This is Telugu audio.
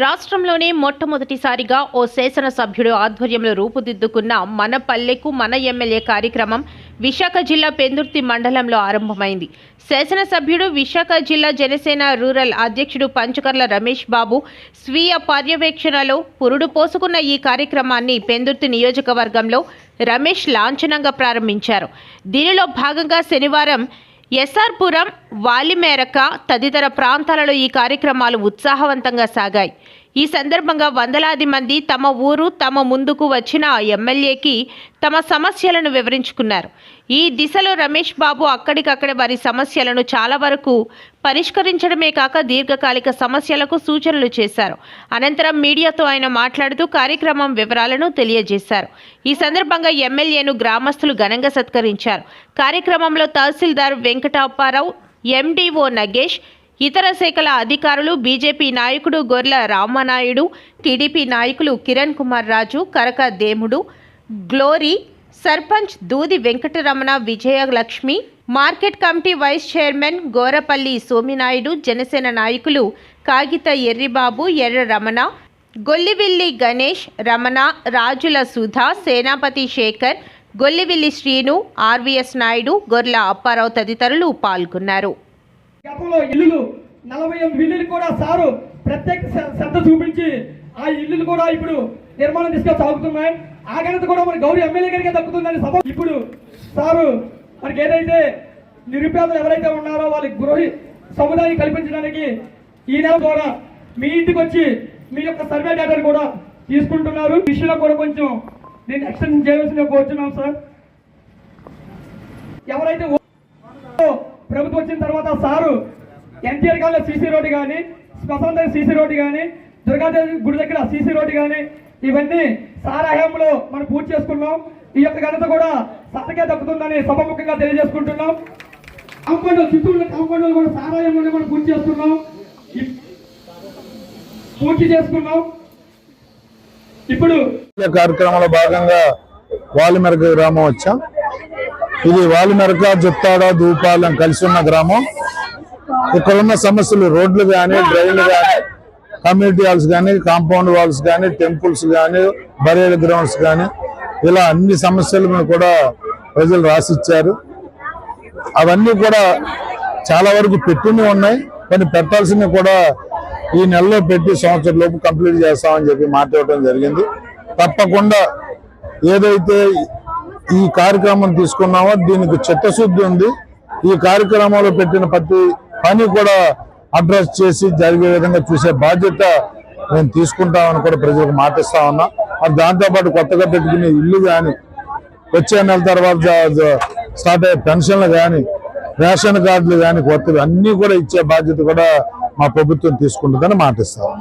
రాష్ట్రంలోనే మొట్టమొదటిసారిగా ఓ శాసనసభ్యుడు ఆధ్వర్యంలో రూపుదిద్దుకున్న మన పల్లెకు మన ఎమ్మెల్యే కార్యక్రమం విశాఖ జిల్లా పెందుర్తి మండలంలో ఆరంభమైంది. శాసనసభ్యుడు విశాఖ జిల్లా జనసేన రూరల్ అధ్యక్షుడు పంచకర్ల రమేష్ బాబు స్వీయ పర్యవేక్షణలో పురుడు పోసుకున్న ఈ కార్యక్రమాన్ని పెందుర్తి నియోజకవర్గంలో రమేష్ లాంఛనంగా ప్రారంభించారు. దీనిలో భాగంగా శనివారం ఎస్ఆర్పురం వాలిమేరక తదితర ప్రాంతాలలో ఈ కార్యక్రమాలు ఉత్సాహవంతంగా సాగాయి. ఈ సందర్భంగా వందలాది మంది తమ ఊరు తమ ముందుకు వచ్చిన ఎమ్మెల్యేకి తమ సమస్యలను వివరించుకున్నారు. ఈ దిశలో రమేష్ బాబు అక్కడికక్కడ వారి సమస్యలను చాలా వరకు పరిష్కరించడమే కాక దీర్ఘకాలిక సమస్యలకు సూచనలు చేశారు. అనంతరం మీడియాతో ఆయన మాట్లాడుతూ కార్యక్రమం వివరాలను తెలియజేశారు. ఈ సందర్భంగా ఎమ్మెల్యేను గ్రామస్తులు ఘనంగా సత్కరించారు. కార్యక్రమంలో తహసీల్దార్ వెంకటాప్పారావు ఎండీఓ నగేష్ ఇతర శాఖల అధికారులు బీజేపీ నాయకుడు గొర్ల రామనాయుడు టీడీపీ నాయకులు కిరణ్ కుమార్ రాజు కరక దేముడు Glory sarpanch Dudi Venkataramana Vijayalakshmi market committee vice chairman Gorapalli Sominaidu Janasena నాయకులు కాగిత ఎర్రిబాబు ఎర్ర రమణ గొల్లివిల్లి గణేష్ రమణ రాజుల సుధా సేనాపతి శేఖర్ గొల్లివిల్లి శ్రీను ఆర్వీఎస్ నాయుడు గొర్ల అప్పారావు తదితరులు పాల్గొన్నారు. గతంలో ఇల్లులు నలభై ఎనిమిది కూడా సారు ప్రత్యేక శ్రద్ధ చూపించి ఆ ఇల్లులు కూడా ఇప్పుడు నిర్మాణం తీసుకొని సాగుతున్నాయి ఆ ఘనత కూడా మన గౌరీ ఎమ్మెల్యే గారికి దక్కుతుందని సభ ఇప్పుడు సారు మనకి ఏదైతే నిరుపేదలు ఎవరైతే ఉన్నారో వాళ్ళకి గృహ సముదాయం కల్పించడానికి ఈ నెల ద్వారా మీ ఇంటికి వచ్చి మీ యొక్క సర్వే డేటాను కూడా తీసుకుంటున్నారు. విషయంలో కూడా కొంచెం నేను ఎక్స్టెన్షన్ చేయవలసిన కోరుచున్నాం సార్. ఎవరైతే ప్రభుత్వం వచ్చిన తర్వాత సారు ఎన్టీఆర్ కాలంలో సీసీ రోడ్డు కానీ శ్మశాన దగ్గర సీసీ రోడ్డు కానీ దుర్గాదేవి గుడి దగ్గర సీసీ రోడ్డు కానీ ఇవన్నీ సార్ హయాంలో మనం పూర్తి చేసుకున్నాం. ఈ యొక్క ఘనత కూడా సార్కే దక్కుతుందని సభముఖంగా తెలియజేసుకుంటున్నాం. కాంపౌండ్ చుట్టూ కాంపౌండ్ కూడా సారాయంలోనే మనం పూర్తి చేసుకున్నాం. పూర్తి చేసుకున్నాం. ఇప్పుడు కార్యక్రమంలో భాగంగా వాలిమెరక గ్రామం వచ్చాం. ఇది వాలిమెరక జుత్తాడ దూపాలం కలిసి ఉన్న గ్రామం. ఇక్కడ ఉన్న సమస్యలు రోడ్లు కానీ డ్రైన్లు కానీ కమ్యూనిటీ హాల్స్ కానీ కాంపౌండ్ వాల్స్ కానీ టెంపుల్స్ కానీ బరేల్ గ్రౌండ్స్ కానీ ఇలా అన్ని సమస్యలను కూడా ప్రజలు రాసిచ్చారు. అవన్నీ కూడా చాలా వరకు పెట్టుని ఉన్నాయి. కొన్ని పెట్టాల్సినవి కూడా ఈ నెలలో పెట్టి సంవత్సరం లోపు కంప్లీట్ చేస్తామని చెప్పి మాట ఇవ్వడం జరిగింది. తప్పకుండా ఏదైతే ఈ కార్యక్రమం తీసుకున్నామో దీనికి చిత్తశుద్ధి ఉంది. ఈ కార్యక్రమంలో పెట్టిన ప్రతి పని కూడా అడ్రస్ చేసి జరిగే విధంగా చూసే బాధ్యత మేము తీసుకుంటామని కూడా ప్రజలకు మాటిస్తా ఉన్నా. మరి దాంతోపాటు కొత్తగా పెట్టుకునే ఇల్లు కానీ వచ్చే నెల తర్వాత స్టార్ట్ అయ్యే పెన్షన్లు కానీ రేషన్ కార్డులు కానీ కొత్తవి అన్నీ కూడా ఇచ్చే బాధ్యత కూడా మా ప్రభుత్వం తీసుకుంటుందని మాటిస్తాం.